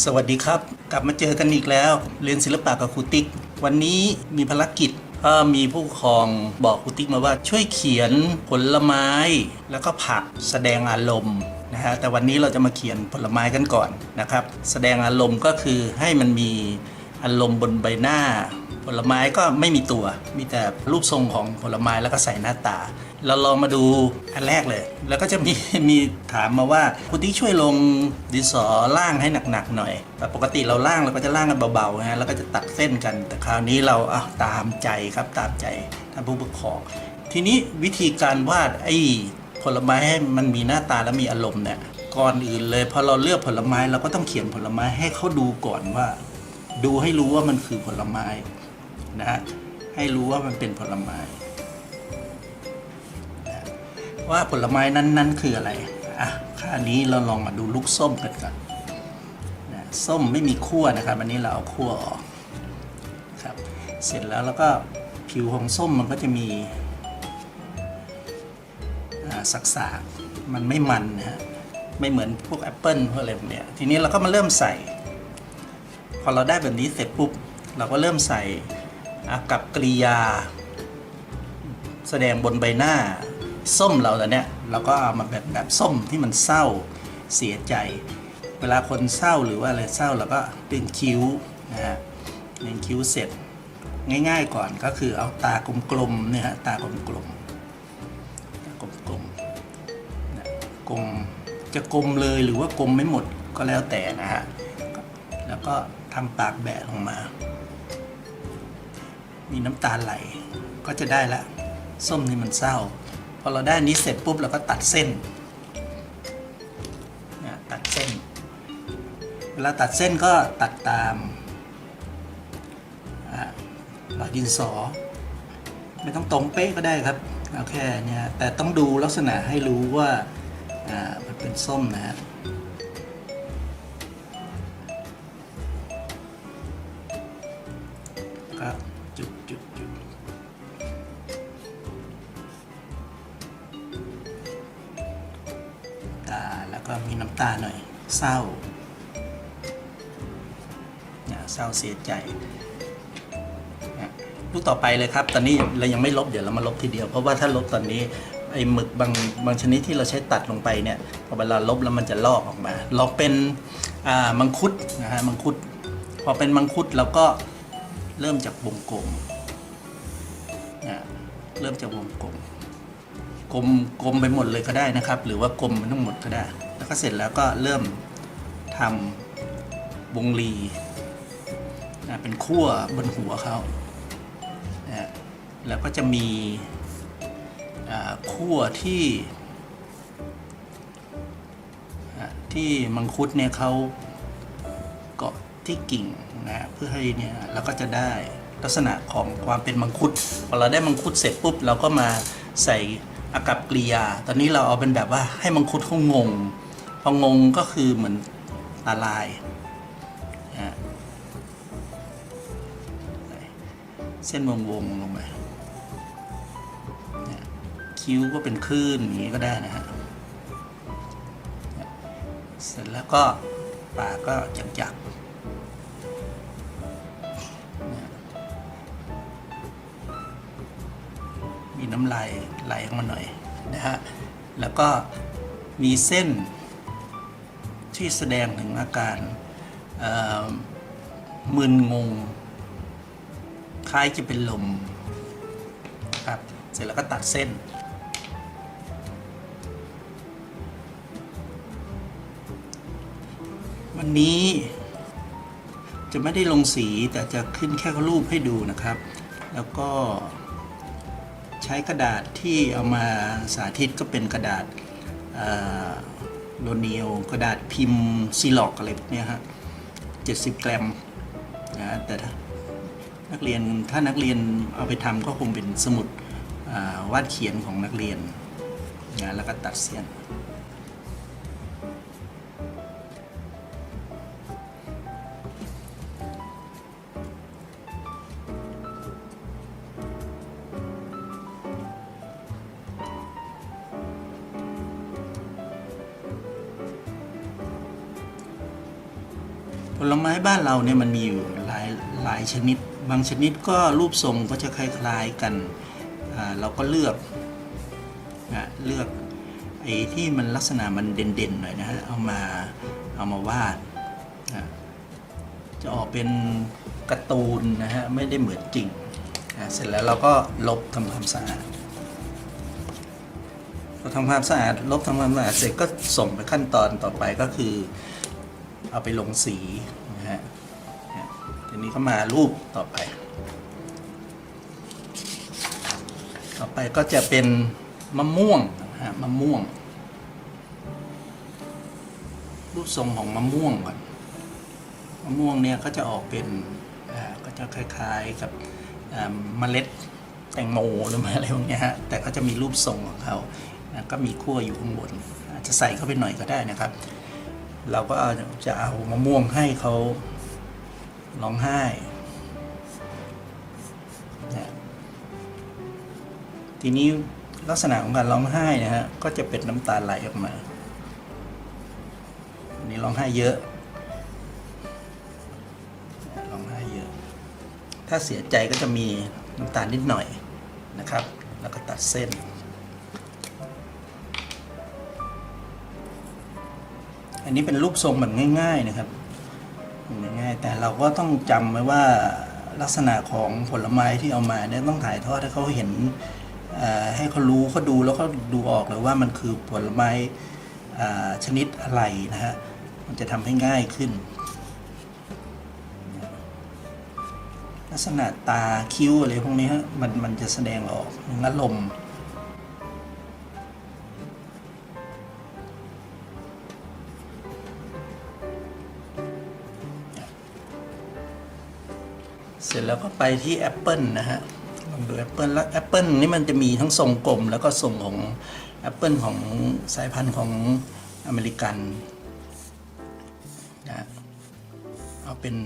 สวัสดีครับ กลับมาเจอกันอีกแล้ว เรียนศิลปะกับครูติ๊ก วันนี้มีภารกิจก็มีผู้กครองบอกครูติ๊กมาว่าช่วยเขียนผลไม้ แล้วก็ผักแสดงอารมณ์นะฮะแต่วันนี้เราจะมาเขียนผลไม้กันก่อนนะครับ แสดงอารมณ์ก็คือให้มันมีอารมณ์บนใบหน้า ผลไม้ก็ไม่มีตัว มีแต่รูปทรงของผลไม้แล้วก็ใส่หน้าตา เราลองมาดูอันแรกเลย แล้วก็จะมีมีถามมาว่าคุณติ๊กช่วยลงดินสอล่างให้หนักๆหน่อยแต่ปกติเราล่างเราก็จะล่างกันเบาๆนะแล้วก็จะตัดเส้นกัน แต่คราวนี้เราเอาตามใจครับตามใจท่านผู้ปกครอง ทีนี้วิธีการวาดไอ้ผลไม้ให้มันมีหน้าตาและมีอารมณ์เนี่ยก่อนอื่นเลยพอเราเลือกผลไม้เราก็ต้องเขียนผลไม้ให้เขาดูก่อนว่า ดูให้รู้ว่ามันคือผลไม้นะฮะให้รู้ว่ามันเป็นผลไม้ ว่าผลไม้นั้นๆ คืออะไร อะคราวนี้เราลองมาดูลูกส้มกันก่อนนะส้มไม่มีขั้วนะครับ อันนี้เราเอาขั้วออกครับ เสร็จแล้วแล้วก็ผิวของส้มมันก็จะมีอ่าสักๆมันไม่มันนะฮะ ไม่เหมือนพวกแอปเปิลพวกอะไรพวกเนี้ย ทีนี้เราก็มาเริ่มใส่ พอเราได้แบบนี้เสร็จปุ๊บ เราก็เริ่มใส่กับกริยา แสดงบนใบหน้า ส้มเราแต่เนี้ยเราก็เอามาแบบแบบส้มที่มันเศร้าเสียใจ เวลาคนเศร้าหรือว่าอะไรเศร้าเราก็ดึงคิ้วนะฮะดึงคิ้วเสร็จง่ายๆก่อนก็คือเอาตากลมๆเนี่ยฮะตากลมๆตากลมๆนะกลมจะกลมเลยหรือว่ากลมไม่หมดก็แล้วแต่นะฮะแล้วก็ทำปากแบะลงมา มีน้ำตาไหลก็จะได้ละ ส้มนี่มันเศร้า พอเราได้อันนี้เสร็จปุ๊บเราก็ตัดเส้นนะตัดเส้น เวลาตัดเส้นก็ตัดตามหลอดดินสอ ไม่ต้องตรงเป๊ะก็ได้ครับเอาแค่เนี้ยแต่ต้องดูลักษณะให้รู้ว่ามันเป็นส้มนะครับ เศร้าเศร้าเสียใจลูกต่อไปเลยครับ ตอนนี้เรายังไม่ลบเดี๋ยวเรามาลบทีเดียว เพราะว่าถ้าลบตอนนี้ไอ้หมึกบางบางชนิดที่เราใช้ตัดลงไปเนี่ยพอเวลาลบแล้วมันจะลอกออกมาลอกเป็นอ่ามังคุดนะฮะมังคุด พอเป็นมังคุดเราก็เริ่มจากวงกลมนะเริ่มจากวงกลมกลมกลมไปหมดเลยก็ได้นะครับ หรือว่ากลมมันทั้งหมดก็ได้ แล้วก็เสร็จแล้วก็เริ่ม ทำวงรีนะเป็นขั้วบนหัวเขานะแล้วก็จะมีขั้วที่ที่มังคุดเนี่ยเขาเกาะที่กิ่งนะเพื่อให้เนี่ยแล้วก็จะได้ลักษณะของความเป็นมังคุดพอเราได้มังคุดเสร็จปุ๊บเราก็มาใส่อากับกริยา ตอนนี้เราเอาเป็นแบบว่าให้มังคุดเขางง พองงก็คือเหมือน ตาลายนะเส้นวงวงๆลงไปคิ้วก็เป็นคลื่นอย่างนี้ก็ได้นะฮะเสร็จแล้วก็ปากก็จับจับเนี่ยมีน้ำลายไหลออกมาหน่อยนะฮะ แล้วก็มีเส้น ที่แสดงถึงอาการมึนงง คล้ายจะเป็นลมครับ เสร็จแล้วก็ตัดเส้น วันนี้จะไม่ได้ลงสีแต่จะขึ้นแค่รูปให้ดูนะครับ แล้วก็ใช้กระดาษที่เอามาสาธิตก็เป็นกระดาษ โลนียวกระดาษพิมพ์ซีล็อกอะไรพวกนี้ฮะ70กรัมนะแต่ถ้านักเรียนถ้านักเรียนเอาไปทำก็คงเป็นสมุดวาดเขียนของนักเรียนนะแล้วก็ตัดเส้น เราเนี่ยมันมีอยู่หลายหลายชนิด บางชนิดก็รูปทรงก็จะคล้ายๆกัน เราก็เลือกนะเลือกไอ้ที่มันลักษณะมันเด่นๆหน่อยนะฮะเอามาเอามาวาดนะจะออกเป็นการ์ตูนนะฮะไม่ได้เหมือนจริงนะเสร็จแล้วเราก็ลบทำความสะอาดพอทำความสะอาดลบทำความสะอาดเสร็จก็ส่งไปขั้นตอนต่อไปก็คือ เอาไปลงสี นี้ก็มารูปต่อไป ต่อไปก็จะเป็นมะม่วงนะฮะมะม่วง รูปทรงของมะม่วงก่อนมะม่วงเนี่ยก็จะออกเป็นก็จะคล้ายๆกับเมล็ดแตงโมหรืออะไรพวกนี้ฮะแต่ก็จะมีรูปทรงของเขาก็มีขั้วอยู่ข้างบนอาจจะใส่เข้าไปหน่อยก็ได้นะครับ เราก็จะเอามะม่วงให้เขา ร้องไห้นะทีนี้ลักษณะของการร้องไห้นะฮะก็จะเป็นน้ำตาไหลออกมาอันนี้ร้องไห้เยอะร้องไห้เยอะ ถ้าเสียใจก็จะมีน้ำตาลนิดหน่อยนะครับ แล้วก็ตัดเส้นอันนี้เป็นรูปทรงแบบง่าย ๆ นะครับ ง่าย แต่เราก็ต้องจำไว้ว่าลักษณะของผลไม้ที่เอามาเนี่ยต้องถ่ายทอดให้เขาเห็นให้เขารู้เขาดูแล้วเขาดูออกเลยว่ามันคือผลไม้ชนิดอะไรนะฮะมันจะทำให้ง่ายขึ้น ลักษณะตาคิ้วอะไรพวกนี้ฮะมันมันจะแสดงออกอารมณ์ สร็จแล้วก็ไปที่แอปเปิลนะฮะลองดูแอปเปิลแล้วแอปเปิลนี่มันจะมีทั้งทรงกลม แล้วก็ทรงของแอปเปิลของสายพันธุ์ของอเมริกันนะเอาเป็น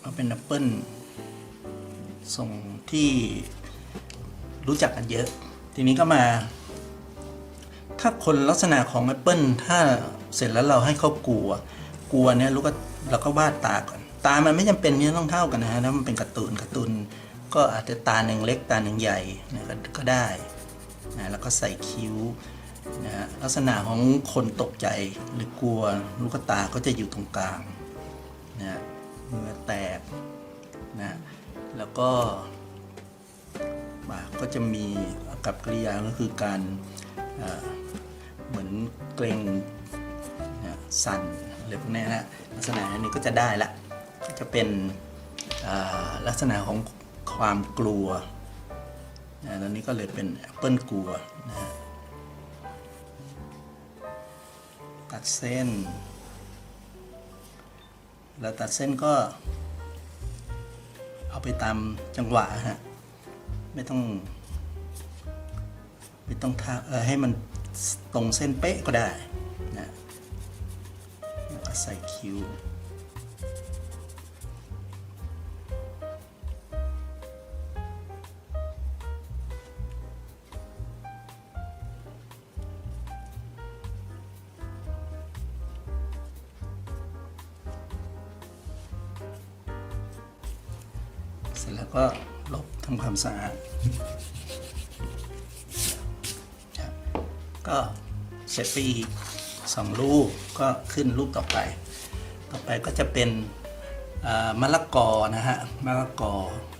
เอาเป็นแอปเปิลทรงที่รู้จักกันเยอะ ทีนี้ก็มา ถ้าคนลักษณะของแอปเปิลถ้าเสร็จแล้วเราให้เขากลัว กลัวเนี่ยรู้ก็ เราก็วาดตาก่อน ตามันไม่จำเป็นที่จะต้องเท่ากันนะฮะถ้ามันเป็นการ์ตูนการ์ตูนก็อาจจะตาหนึ่งเล็กตาหนึ่งใหญ่นะก็ก็ได้นะแล้วก็ใส่คิ้วนะฮะลักษณะของคนตกใจหรือกลัวลูกตาก็จะอยู่ตรงกลางนะเหงื่อแตกนะแล้วก็ปากก็จะมีอากับกริยาก็คือการเหมือนเกรงนะสั่นอะไรพวกนี้นะ ษณะนี้ก็จะได้ละก็จะเป็นลักษณะของความกลัวนะตอนนี้ก็เลยเป็นแอปเปิลกลัวนะฮะตัดเส้น แล้วตัดเส้นก็ เอาไปตามจังหวะฮะ ไม่ต้อง ไม่ต้องทาเออให้มันตรงเส้นเป๊ะก็ได้ ใส่คิ้วเสร็จแล้วก็ลบทำความสะอาด ก็เสร็จไปอีก สองรูปก็ขึ้นรูปต่อไป ต่อไปก็จะเป็นมะละกอนะฮะมะละกอ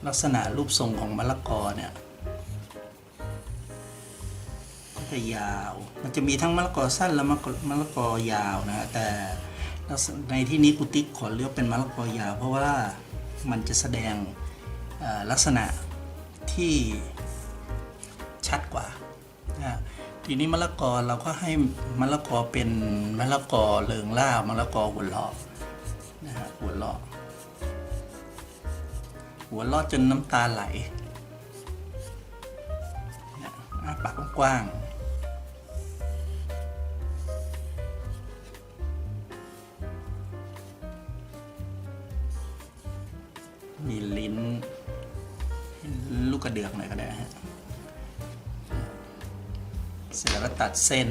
ลักษณะรูปทรงของมะละกอเนี่ยก็จะยาว มันจะมีทั้งมะละกอสั้นและมะละกอมะละกอยาวนะฮะแต่ในที่นี้กุติ๊กขอเลือกเป็นมะละกอยาว เพราะว่ามันจะแสดงลักษณะที่ชัดกว่า ทีนี้มะละกอเราก็ให้มะละกอเป็นมะละกอเริงล่ามะละกอหัวลอกนะฮะหัวลอกหัวลอกจนน้ำตาไหลนะอ้าปากกว้างๆ ตัดเส้น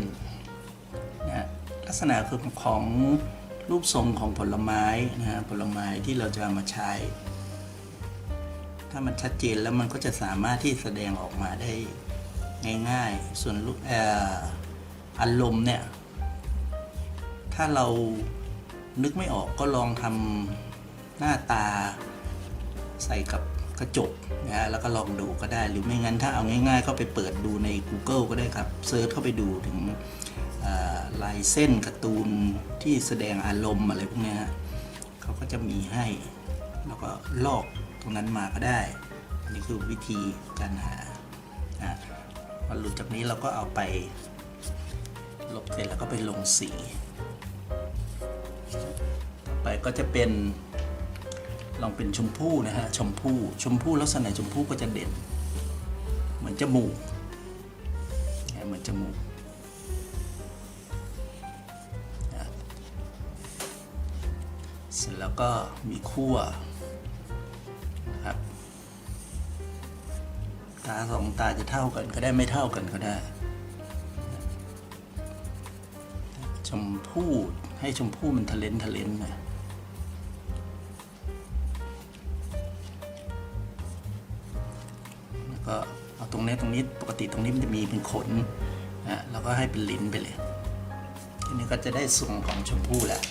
นะฮะลักษณะคือของรูปทรงของผลไม้นะฮะผลไม้ที่เราจะเอามาใช้ ถ้ามันชัดเจนแล้วมันก็จะสามารถที่แสดงออกมาได้ง่ายๆ ส่วนรูปเอ่ออารมณ์เนี่ย ถ้าเรานึกไม่ออกก็ลองทำหน้าตาใส่กับ กระจกนะฮะแล้วก็ลองดูก็ได้ หรือไม่งั้นถ้าเอาง่ายๆ ก็ไปเปิดดูใน Google ก็ได้ครับเซิร์ชเข้าไปดูถึงลายเส้นการ์ตูนที่แสดงอารมณ์อะไรพวกนี้ฮะเขาก็จะมีให้ แล้วก็ลอกตรงนั้นมาก็ได้ อันนี้คือวิธีการหานะพอหลุดจากนี้เราก็เอาไป ลบเสร็จแล้วก็ไปลงสี ต่อไปก็จะเป็น ลองเป็นชมพู่นะฮะชมพู่ชมพู่ลักษณะชมพู่ก็จะเด่น เหมือนจมูกเนี่ยเหมือนจมูกนะเสร็จแล้วก็มีขั้วนะครับตาสองตาจะเท่ากันก็ได้ไม่เท่ากันก็ได้ ชมพู่ให้ชมพู่มันทะเลนทะเลนน่อ ก็เอาตรงนี้ตรงนี้ปกติตรงนี้มันจะมีเป็นขนนะแล้วก็ให้เป็นลิ้นไปเลย ทีนี้ก็จะได้ทรงของชมพู่แหละ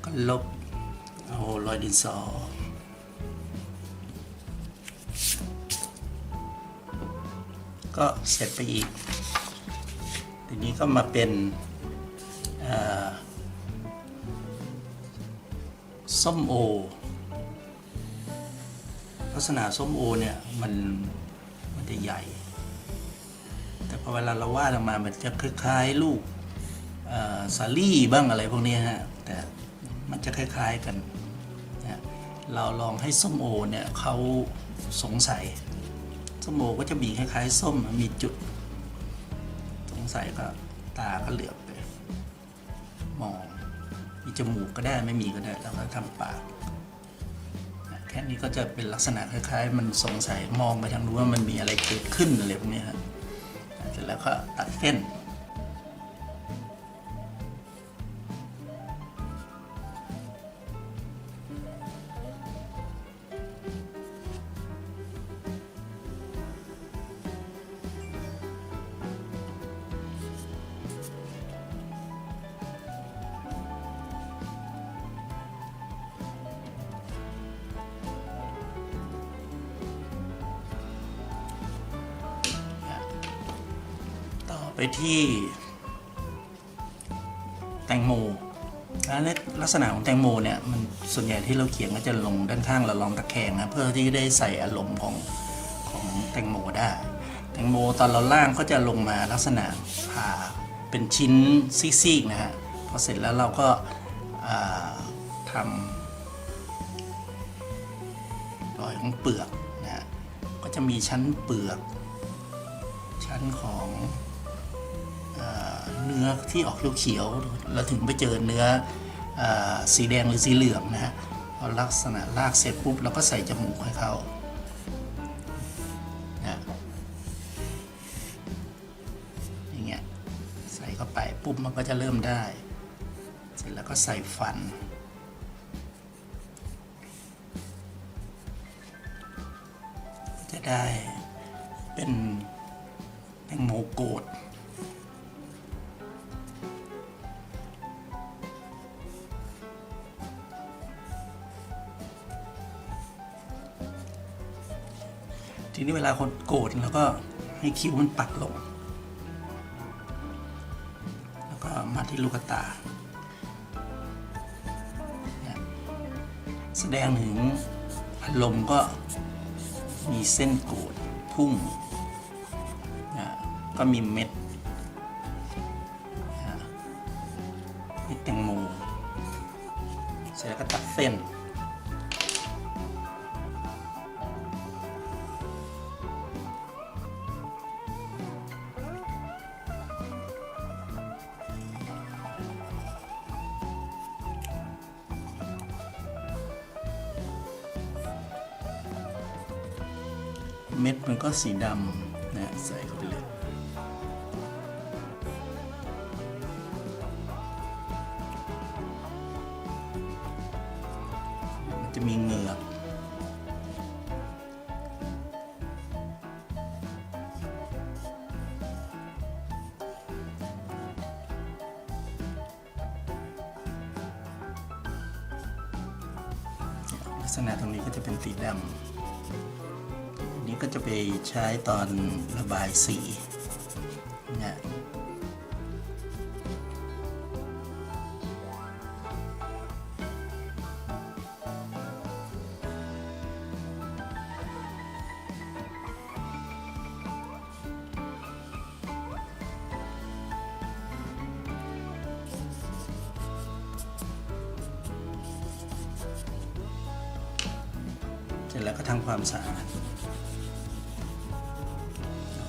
แล้วก็ลบเอารอยดินสอก็เสร็จไปอีก ทีนี้ก็มาเป็นส้มโอ ลักษณะส้มโอเนี่ยมันมันจะใหญ่ แต่พอเวลาเราวาดออกมา มันจะคล้ายๆลูกสาลี่บ้างอะไรพวกนี้ฮะ แต่ มันจะคล้ายๆกันนะเราลองให้ส้มโอเนี่ยเขาสงสัย ส้มโอก็จะมีคล้ายๆ ส้มมีจุด สงสัยก็ตาก็เหลือบไป มอง มีจมูกก็ได้ไม่มีก็ได้แล้วก็ทำปากแค่นี้ก็จะเป็นลักษณะคล้ายๆ มันสงสัยมองไปทางนู้ว่ามันมีอะไรเกิดขึ้นอะไรพวกนี้ฮะเสร็จแล้วก็ตัดเส้น ไปที่ แตงโมแล้วลักษณะของแตงโมเนี่ยมันส่วนใหญ่ที่เราเขียนก็จะลงด้านข้างเราลองตะแคงนะเพื่อที่ได้ใส่อารมณ์ของของแตงโมได้ แตงโมตอนเราล่างก็จะลงมาลักษณะผ่าเป็นชิ้นซีกๆนะฮะพอเสร็จแล้วเราก็าทำรอยของเปลือกนะฮะก็จะมีชั้นเปลือก ชั้นของ เนื้อที่ออกเขียวๆแล้วถึงไปเจอเนื้อเออสีแดงหรือสีเหลืองนะฮะพอลักษณะลากเสร็จปุ๊บเราก็ใส่จมูกให้เขานะอย่างเงี้ยใส่เข้าไปปุ๊บมันก็จะเริ่มได้ เสร็จแล้วก็ใส่ฟันจะได้เป็นแตงโมโกด คนโกรธเราก็ให้คิ้วมันปัดลง แล้วก็มาที่ลูกตา แสดงถึงอารมณ์ก็มีเส้นโกรธพุ่ง ก็มีเม็ด สีดำนะใส่เข้าไปเลยมันจะมีเหงือกลักษณะตรงนี้ก็จะเป็นสีดำ ก็จะไปใช้ตอนระบายสี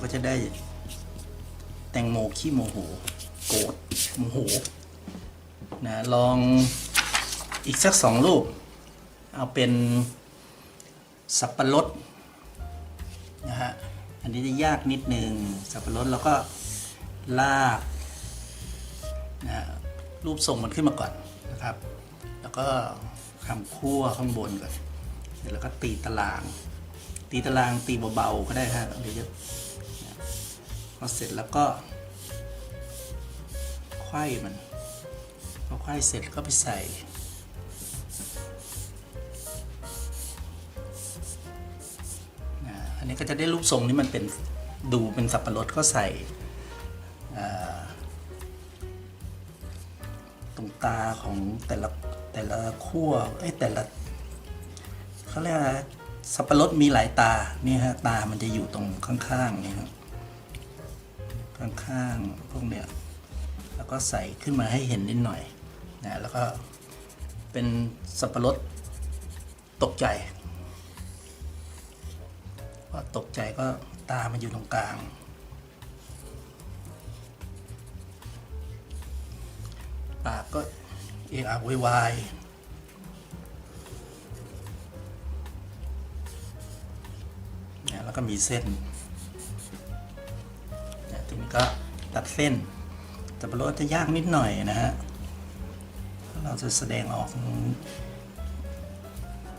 ก็จะได้แตงโมขี้โมโห โกรธโมโหนะลองอีกสักสองรูปเอาเป็นสับปะรดนะฮะอันนี้จะยากนิดนึงสับปะรดเราก็ลากนะฮะรูปทรงมันขึ้นมาก่อนนะครับ แล้วก็ทำคั่วข้างบนก่อนเสร็จแล้วก็ตีตาราง ตีตารางตีเบาๆก็ได้ฮะเดี๋ยวจะ พอเสร็จแล้วก็ไขว้มันพอไขว้เสร็จก็ไปใส่อันนี้ก็จะได้รูปทรงที่มันเป็นดูเป็นสับปะรดก็ใส่ตรงตาของแต่ละแต่ละขั้วเอ้แต่ละเขาเรียกสับปะรดมีหลายตา นี่ฮะ ตามันจะอยู่ตรงข้างๆนี่ครับ ข้างๆพวกเนี้ยแล้วก็ใส่ขึ้นมาให้เห็นนิดหน่อยนะแล้วก็เป็นสับปะรดตกใจพอตกใจก็ตามันอยู่ตรงกลาง ปากก็เอะอะโวยวายนี่ยแล้วก็มีเส้น ก็ตัดเส้นแต่ปะรดจะยากนิดหน่อยนะฮะ เราจะแสดงออก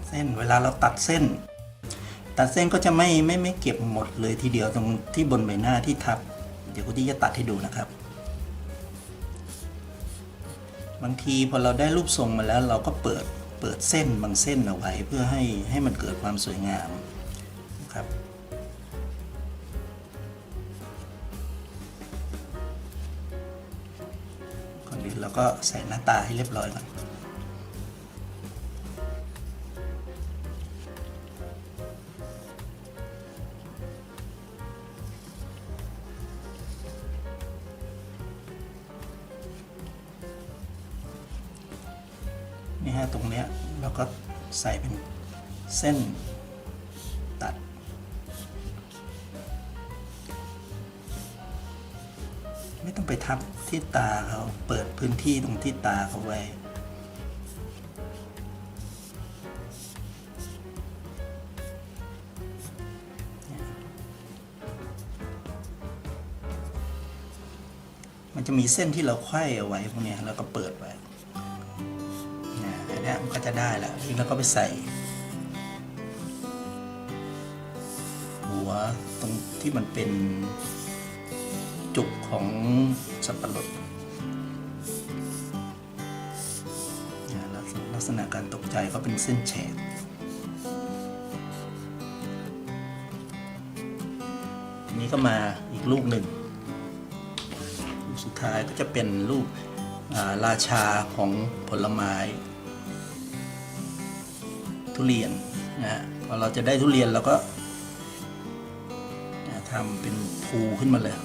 เส้นเวลาเราตัดเส้น ตัดเส้นก็จะไม่ไม่ไม่เก็บหมดเลยทีเดียวตรงที่บนใบหน้าที่ทับ เดี๋ยวคุณที่จะตัดให้ดูนะครับ บางทีพอเราได้รูปทรงมาแล้วเราก็เปิดเปิดเส้นบางเส้นเอาไว้เพื่อให้ให้มันเกิดความสวยงาม ก็ใส่หน้าตาให้เรียบร้อยก่อนนี่ฮะตรงเนี้ยเราก็ใส่เป็นเส้น ที่ตาเขาเปิดพื้นที่ตรงที่ตาเขาไว้ มันจะมีเส้นที่เราไขว้เอาไว้พวกนี้แล้วก็เปิดไว้นะอันนี้มันก็จะได้แล้วทีนี้เราก็ไปใส่ หัวตรงที่มันเป็น ของสับปะรดลักษณะการตกใจก็เป็นเส้นแฉกทีนี้ก็มาอีกลูกหนึ่งลูกสุดท้ายก็จะเป็นรูปอ่าราชาของผลไม้ ทุเรียนนะพอเราจะได้ทุเรียนเราก็ทำเป็นภูขึ้นมาเลย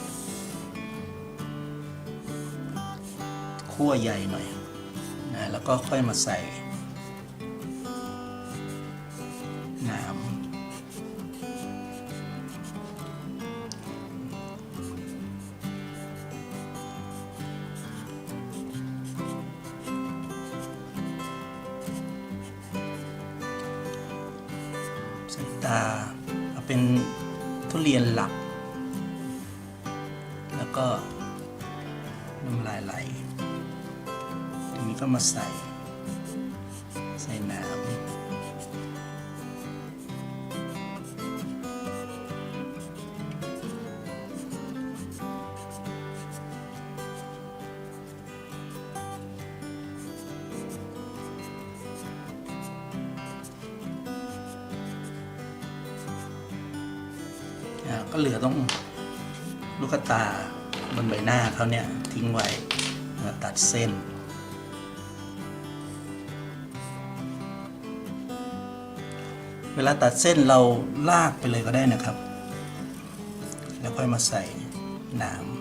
คั่วใหญ่หน่อยนะแล้วก็ค่อยมาใส่น้ำใส่ตาเอาเป็นทุเรียนหลัก มาใส่ ใส่น้ำอ่าก็เหลือต้องลูกตาบนใบหน้าเขาเนี่ยทิ้งไว้ตัดเส้น เวลาตัดเส้นเราลากไปเลยก็ได้นะครับ แล้วค่อยมาใส่น้ำ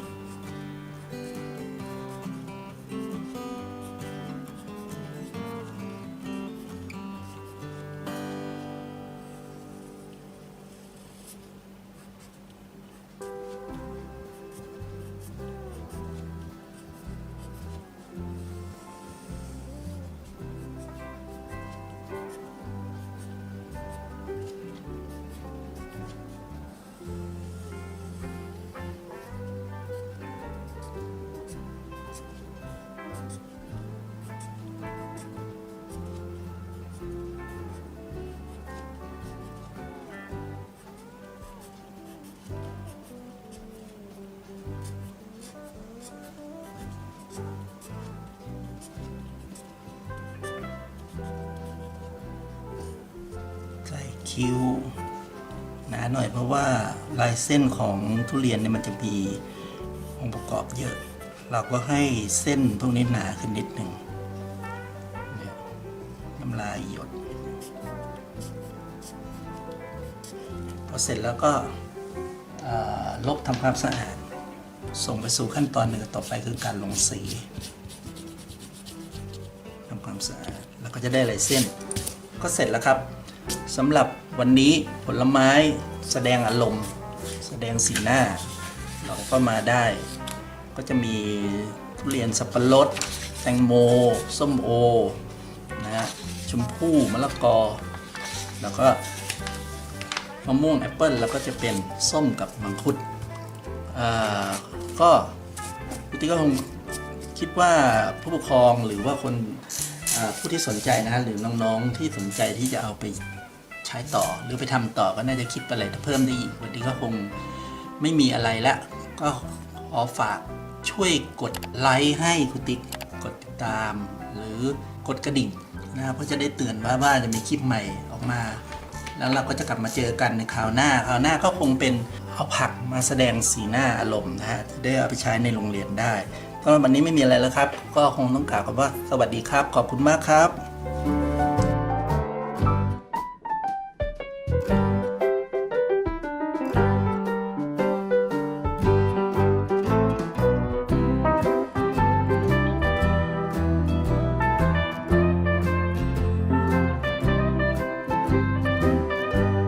คิ้วหนาหน่อยเพราะว่าลายเส้นของทุเรียนเนี่ยมันจะมีองค์ประกอบเยอะ เราก็ให้เส้นพวกนี้หนาขึ้นนิดหนึ่งน้ำลายหยด พอเสร็จแล้วก็ลบทำความสะอาด ส่งไปสู่ขั้นตอนหนึ่งต่อไปคือการลงสีทำความสะอาดแล้วก็จะได้ลายเส้น ก็เสร็จแล้วครับสำหรับ วันนี้ผลไม้แสดงอารมณ์ แสดงสีหน้า เราก็มาได้ ก็จะมีทุเรียนสับปะรด แตงโม ส้มโอนะฮะชมพู่มะละกอ แล้วก็มะม่วงแอปเปิลแล้วก็จะเป็นส้มกับมังคุดอ่าก็พี่ติ๊กก็คงคิดว่าผู้ปกครองหรือว่าคนผู้ที่สนใจนะหรือน้องๆที่สนใจที่จะเอาไป ใช้ต่อ หรือไปทำต่อก็น่าจะคิดไปอะไรเพิ่มได้อีกวันนี้ก็คงไม่มีอะไรละ ก็ขอฝากช่วยกดไลค์ให้คุณติ๊กกดติดตาม หรือกดกระดิ่งนะครับเพื่อจะได้เตือนว่าว่าจะมีคลิปใหม่ออกมา แล้วเราก็จะกลับมาเจอกันในคราวหน้าคราวหน้าก็คงเป็นเอาผักมาแสดงสีหน้าอารมณ์นะฮะจะได้เอาไปใช้ในโรงเรียนได้ก็วันนี้ไม่มีอะไรแล้วครับ ก็คงต้องกล่าวคำว่าสวัสดีครับ ขอบคุณมากครับ